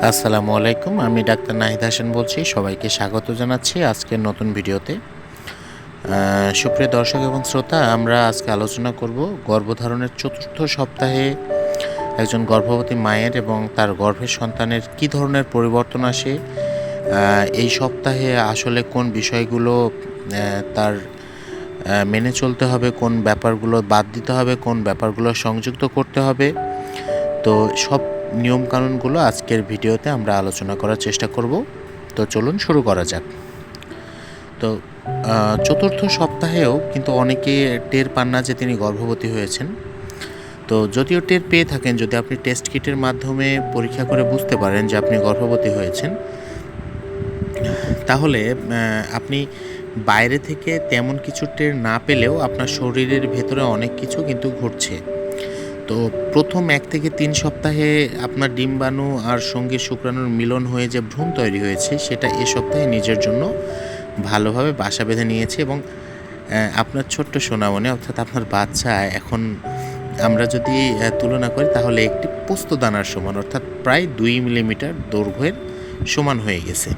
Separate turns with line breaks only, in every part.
আসসালামু আলাইকুম, আমি ডাক্তার নাহিদ হাসান বলছি, সবাইকে স্বাগত জানাচ্ছি আজকের নতুন ভিডিওতে। সুপ্রিয় দর্শক এবং শ্রোতা, আমরা আজকে আলোচনা করব গর্ভধারণের চতুর্থ সপ্তাহে একজন গর্ভবতী মায়ের এবং তার গর্ভের সন্তানের কী ধরনের পরিবর্তন আসে এই সপ্তাহে আসলে কোন বিষয়গুলো তার মেনে চলতে হবে, কোন ব্যাপারগুলো বাদ দিতে হবে, কোন ব্যাপারগুলো সংযুক্ত করতে হবে। তো সব নিয়মকানুনগুলো আজকের ভিডিওতে আমরা আলোচনা করার চেষ্টা করব। তো চলুন শুরু করা যাক। তো চতুর্থ সপ্তাহেও কিন্তু অনেকে টের পান না যে তিনি গর্ভবতী হয়েছেন। তো যদিও টের পেয়ে থাকেন, যদি আপনি টেস্ট কিটের মাধ্যমে পরীক্ষা করে বুঝতে পারেন যে আপনি গর্ভবতী হয়েছেন, তাহলে আপনি বাইরে থেকে তেমন কিছু টের না পেলেও আপনার শরীরের ভেতরে অনেক কিছু কিন্তু ঘটছে। তো প্রথম এক থেকে তিন সপ্তাহে আপনার ডিম্বাণু আর সঙ্গে শুক্রাণুর মিলন হয়ে যে ভ্রূণ তৈরি হয়েছে, সেটা এ সপ্তাহে নিজের জন্য ভালোভাবে বাসা বেঁধে নিয়েছে এবং আপনার ছোট্ট সোনামনে অর্থাৎ আপনার বাচ্চা, এখন আমরা যদি তুলনা করি তাহলে একটি পোস্ত দানার সমান, অর্থাৎ প্রায় দুই মিলিমিটার দৈর্ঘ্যের সমান হয়ে গেছে।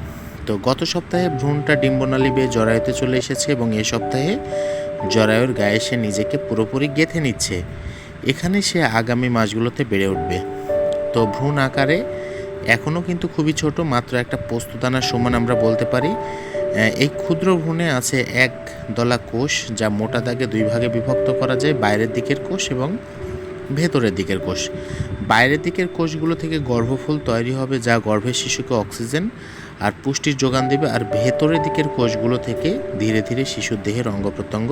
তো গত সপ্তাহে ভ্রূণটা ডিম্বনালী বেয়ে জরায়ুতে চলে এসেছে এবং এ সপ্তাহে জরায়ুর গায়ে সে নিজেকে পুরোপুরি গেঁথে নিচ্ছে। এখানে সে আগামী মাসগুলোতে বেড়ে উঠবে। তো ভ্রূণ আকারে এখনও কিন্তু খুবই ছোট, মাত্র একটা পোস্তদানার সমান আমরা বলতে পারি। এই ক্ষুদ্র ভ্রূণে আছে এক দলা কোষ, যা মোটা দাগে দুই ভাগে বিভক্ত করা যায়, বাইরের দিকের কোষ এবং ভেতরের দিকের কোষ। বাইরের দিকের কোষগুলো থেকে গর্ভফুল তৈরি হবে, যা গর্ভের শিশুকে অক্সিজেন আর পুষ্টির যোগান দেবে, আর ভেতরের দিকের কোষগুলো থেকে ধীরে ধীরে শিশুর দেহের অঙ্গ প্রত্যঙ্গ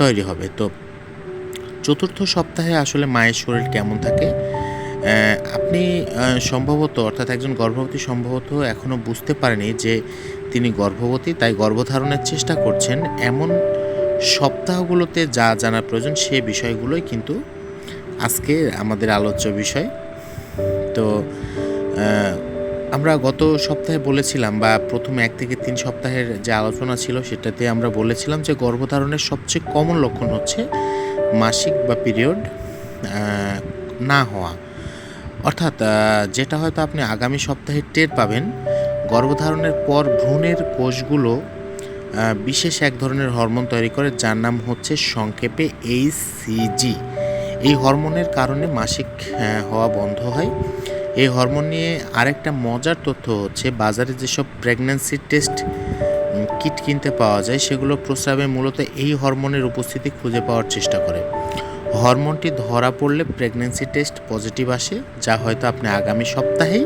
তৈরি হবে। তো চতুর্থ সপ্তাহে আসলে মায়ের শরীর কেমন থাকে? আপনি সম্ভবত, অর্থাৎ একজন গর্ভবতী সম্ভবত এখনও বুঝতে পারেনি যে তিনি গর্ভবতী, তাই গর্ভধারণের চেষ্টা করছেন। এমন সপ্তাহগুলোতে যা জানা প্রয়োজন সে বিষয়গুলোই কিন্তু আজকে আমাদের আলোচ্য বিষয়। তো আমরা গত সপ্তাহে বলেছিলাম বা প্রথম এক থেকে তিন সপ্তাহের যে আলোচনা ছিল সেটাতে আমরা বলেছিলাম যে গর্ভধারণের সবচেয়ে কমন লক্ষণ হচ্ছে মাসিক বা পিরিয়ড না হওয়া। অর্থাৎ যেটা হয়তো আপনি আগামী সপ্তাহে টের পাবেন, গর্ভধারণের পর ভ্রূণের কোষগুলো বিশেষ এক ধরনের হরমোন তৈরি করে, যার নাম হচ্ছে সংক্ষেপে এইচসিজি এই হরমোনের কারণে মাসিক হওয়া বন্ধ হয়। এই হরমোন নিয়ে আরেকটা মজার তথ্য হচ্ছে, বাজারে যেসব প্রেগন্যান্সি টেস্ট কিট কিনতে পাওয়া যায়, সেগুলো প্রস্রাবে মূলত এই হরমোনের উপস্থিতি খুঁজে পাওয়ার চেষ্টা করে। হরমোনটি ধরা পড়লে প্রেগন্যান্সি টেস্ট পজিটিভ আসে, যা হয়তো আপনি আগামী সপ্তাহেই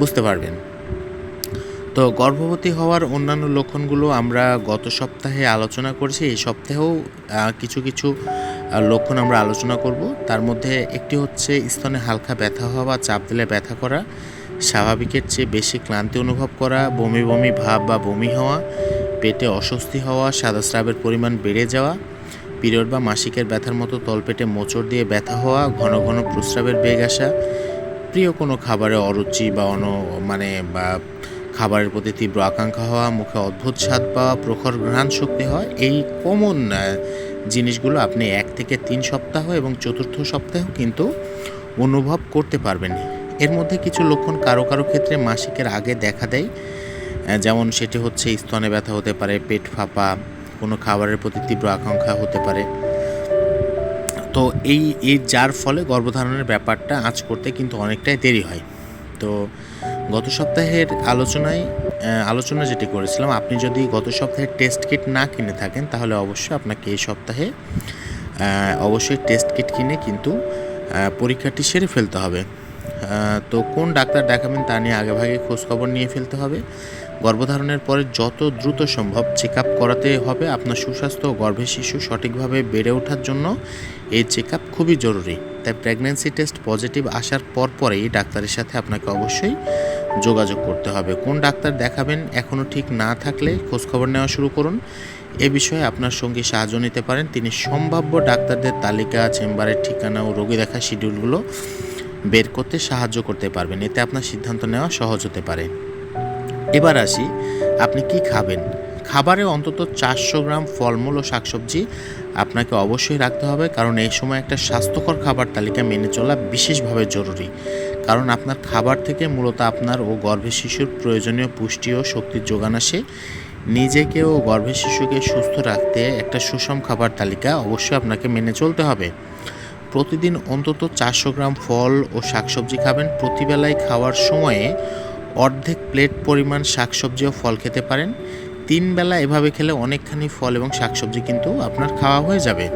বুঝতে পারবেন। তো গর্ভবতী হওয়ার অন্যান্য লক্ষণগুলো আমরা গত সপ্তাহে আলোচনা করেছি, এই সপ্তাহেও কিছু কিছু লক্ষণ আমরা আলোচনা করব। তার মধ্যে একটি হচ্ছে স্তনে হালকা ব্যথা হওয়া বা চাপ দিলে ব্যথা করা স্বাভাবিকের চেয়ে বেশি ক্লান্তি অনুভব করা, বমি বমি ভাব বা বমি হওয়া, পেটে অস্বস্তি হওয়া সাদা স্রাবের পরিমাণ বেড়ে যাওয়া, পিরিয়ড বা মাসিকের ব্যথার মতো তলপেটে মোচড় দিয়ে ব্যথা হওয়া, ঘন ঘন প্রস্রাবের বেগ আসা, প্রিয় কোনো খাবারে অরুচি বা অন মানে বা খাবারের প্রতি তীব্র আকাঙ্ক্ষা হওয়া, মুখে অদ্ভুত স্বাদ পাওয়া, প্রখর ঘ্রাণ শক্তি হওয়া, এই কমন জিনিসগুলো আপনি এক থেকে তিন সপ্তাহ এবং চতুর্থ সপ্তাহেও কিন্তু অনুভব করতে পারবেন এর মধ্যে কিছু লক্ষণ কারও কারও ক্ষেত্রে মাসিকের আগে দেখা দেয়। যেমন সেটি হচ্ছে স্তনে ব্যথা হতে পারে, পেট ফাঁপা, কোনো খাবারের প্রতি তীব্র আকাঙ্ক্ষা হতে পারে। তো এই এই যার ফলে গর্ভধারণের ব্যাপারটা আঁচ করতে কিন্তু অনেকটাই দেরি হয়। তো গত সপ্তাহের আলোচনায় আলোচনা যেটি করেছিলাম, আপনি যদি গত সপ্তাহে টেস্ট কিট না কিনে থাকেন, তাহলে অবশ্যই আপনাকে এই সপ্তাহে অবশ্যই টেস্ট কিট কিনে কিন্তু পরীক্ষাটি সেরে ফেলতে হবে। তো কোন ডাক্তার দেখাবেন তা নিয়ে আগেভাগে খোঁজখবর নিয়ে ফেলতে হবে। গর্ভধারণের পরে যত দ্রুত সম্ভব চেক আপ করাতে হবে আপনার সুস্বাস্থ্য ও গর্ভের শিশু সঠিকভাবে বেড়ে ওঠার জন্য। এই চেক আপ খুবই জরুরি। তাই প্রেগন্যান্সি টেস্ট পজিটিভ আসার পর পরেই ডাক্তারের সাথে আপনাকে অবশ্যই যোগাযোগ করতে হবে। কোন ডাক্তার দেখাবেন এখনও ঠিক না থাকলে খোঁজখবর নেওয়া শুরু করুন। এ বিষয়ে আপনার সঙ্গে সাহায্য নিতে পারেন। তিনি সম্ভাব্য ডাক্তারদের তালিকা, চেম্বারের ঠিকানা ও রোগী দেখা শিডিউলগুলো বের করতে সাহায্য করতে পারবেন। এতে আপনার সিদ্ধান্ত নেওয়া সহজ হতে পারে। এবার আসি, আপনি কি খাবেন? খাবারে অন্তত চারশো গ্রাম ফলমূল ও শাকসবজি আপনাকে অবশ্যই রাখতে হবে, কারণ এই সময় একটা স্বাস্থ্যকর খাবার তালিকা মেনে চলা বিশেষভাবে জরুরি। কারণ আপনার খাবার থেকে মূলত আপনার ও গর্ভের শিশুর প্রয়োজনীয় পুষ্টি ও শক্তির যোগান আসে। নিজেকে ও গর্ভের শিশুকে সুস্থ রাখতে একটা সুষম খাবার তালিকা অবশ্যই আপনাকে মেনে চলতে হবে। প্রতিদিন অন্তত চারশো গ্রাম ফল ও শাকসবজি খাবেন। প্রতিবেলায় খাওয়ার সময়ে অর্ধেক প্লেট পরিমাণ শাকসবজি ও ফল খেতে পারেন। তিন বেলা এভাবে খেলে অনেকখানি ফল এবং শাকসবজি কিন্তু আপনার খাওয়া হয়ে যাবে।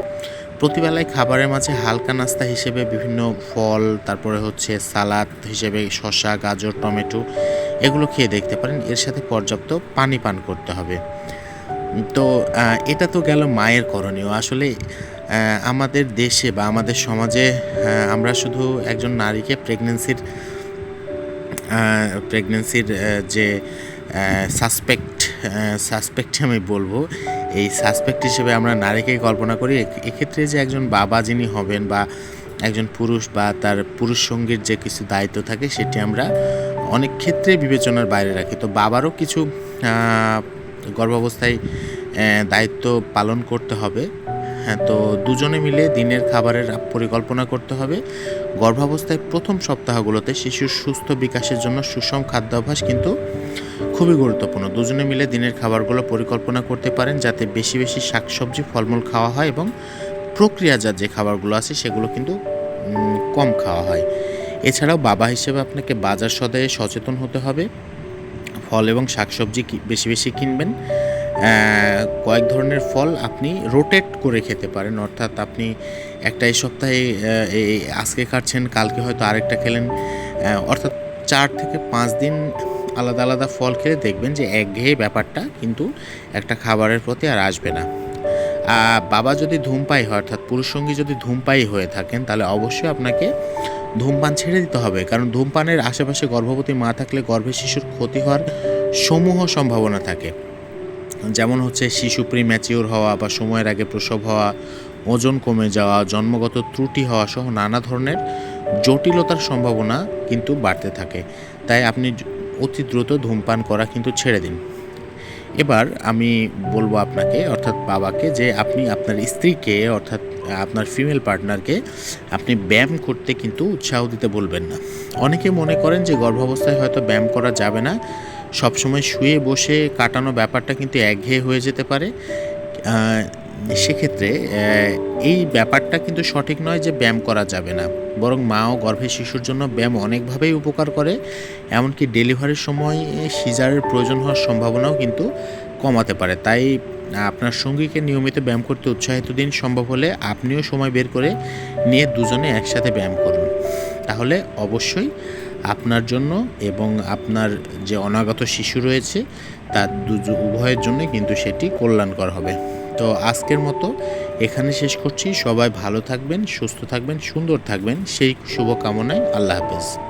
প্রতিবেলায় খাবারের মাঝে হালকা নাস্তা হিসেবে বিভিন্ন ফল, তারপরে হচ্ছে সালাদ হিসেবে শসা, গাজর, টমেটো এগুলো খেয়ে দেখতে পারেন। এর সাথে পর্যাপ্ত পানি পান করতে হবে। তো এটা তো গেল মায়ের করণীয়। আসলে আমাদের দেশে বা আমাদের সমাজে আমরা শুধু একজন নারীকে প্রেগনেন্সির প্রেগনেন্সির যে সাসপেক্ট সাসপেক্ট আমি বলব, এই সাসপেক্ট হিসেবে আমরা নারীকেই কল্পনা করি। এক্ষেত্রে যে একজন বাবা যিনি হবেন বা একজন পুরুষ বা তার পুরুষ সঙ্গীর যে কিছু দায়িত্ব থাকে, সেটি আমরা অনেক ক্ষেত্রে বিবেচনার বাইরে রাখি। তো বাবারও কিছু গর্ভাবস্থায় দায়িত্ব পালন করতে হবে। হ্যাঁ তো দুজনে মিলে দিনের খাবারের পরিকল্পনা করতে হবে। গর্ভাবস্থায় প্রথম সপ্তাহগুলোতে শিশুর সুস্থ বিকাশের জন্য সুষম খাদ্যাভ্যাস কিন্তু খুবই গুরুত্বপূর্ণ। দুজনে মিলে দিনের খাবারগুলো পরিকল্পনা করতে পারেন যাতে বেশি বেশি শাকসবজি, ফলমূল খাওয়া হয় এবং প্রক্রিয়াজাত যে খাবারগুলো আছে সেগুলো কিন্তু কম খাওয়া হয়। এছাড়াও বাবা হিসেবে আপনাকে বাজার সদায়ে সচেতন হতে হবে। ফল এবং শাকসবজি বেশি বেশি কিনবেন। কয়েক ধরনের ফল আপনি রোটেট করে খেতে পারেন। অর্থাৎ আপনি একটা এই সপ্তাহে আজকে খাচ্ছেন, কালকে হয়তো আরেকটা খেলেন অর্থাৎ চার থেকে পাঁচ দিন আলাদা আলাদা ফল খেলে দেখবেন যে একঘেয়ে ব্যাপারটা কিন্তু একটা খাবারের প্রতি আর আসবে না। বাবা যদি ধূমপাই হয়, অর্থাৎ পুরুষ সঙ্গী যদি ধূমপাই হয়ে থাকেন, তাহলে অবশ্যই আপনাকে ধূমপান ছেড়ে দিতে হবে। কারণ ধূমপানের আশেপাশে গর্ভবতী মা থাকলে গর্ভের শিশুর ক্ষতি হওয়ার সমূহ সম্ভাবনা থাকে। যেমন হচ্ছে শিশু প্রিম্যাচিওর হওয়া বা সময়ের আগে প্রসব হওয়া, ওজন কমে যাওয়া, জন্মগত ত্রুটি হওয়া সহ নানা ধরনের জটিলতার সম্ভাবনা কিন্তু বাড়তে থাকে। তাই আপনি অতি দ্রুত ধূমপান করা কিন্তু ছেড়ে দিন। এবার আমি বলব আপনাকে, অর্থাৎ বাবাকে, যে আপনি আপনার স্ত্রীকে, অর্থাৎ আপনার ফিমেল পার্টনারকে আপনি ব্যায়াম করতে কিন্তু উৎসাহ দিতে বলবেন না। অনেকে মনে করেন যে গর্ভাবস্থায় হয়তো ব্যায়াম করা যাবে না। সবসময় শুয়ে বসে কাটানো ব্যাপারটা কিন্তু একঘেয়ে হয়ে যেতে পারে। সেক্ষেত্রে এই ব্যাপারটা কিন্তু সঠিক নয় যে ব্যায়াম করা যাবে না। বরং মা ও গর্ভের শিশুর জন্য ব্যায়াম অনেকভাবেই উপকার করে। এমনকি ডেলিভারির সময় সিজারের প্রয়োজন হওয়ার সম্ভাবনাও কিন্তু কমাতে পারে। তাই আপনার সঙ্গীকে নিয়মিত ব্যায়াম করতে উৎসাহিত দিন সম্ভব হলে আপনিও সময় বের করে নিয়ে দুজনে একসাথে ব্যায়াম করুন। তাহলে অবশ্যই আপনার জন্য এবং আপনার যে অনাগত শিশু রয়েছে, তার দু উভয়ের জন্য কিন্তু সেটি কল্যাণকর হবে। তো আজকের মতো এখানে শেষ করছি। সবাই ভালো থাকবেন, সুস্থ থাকবেন, সুন্দর থাকবেন। সেই শুভকামনায় আল্লাহ হাফেজ।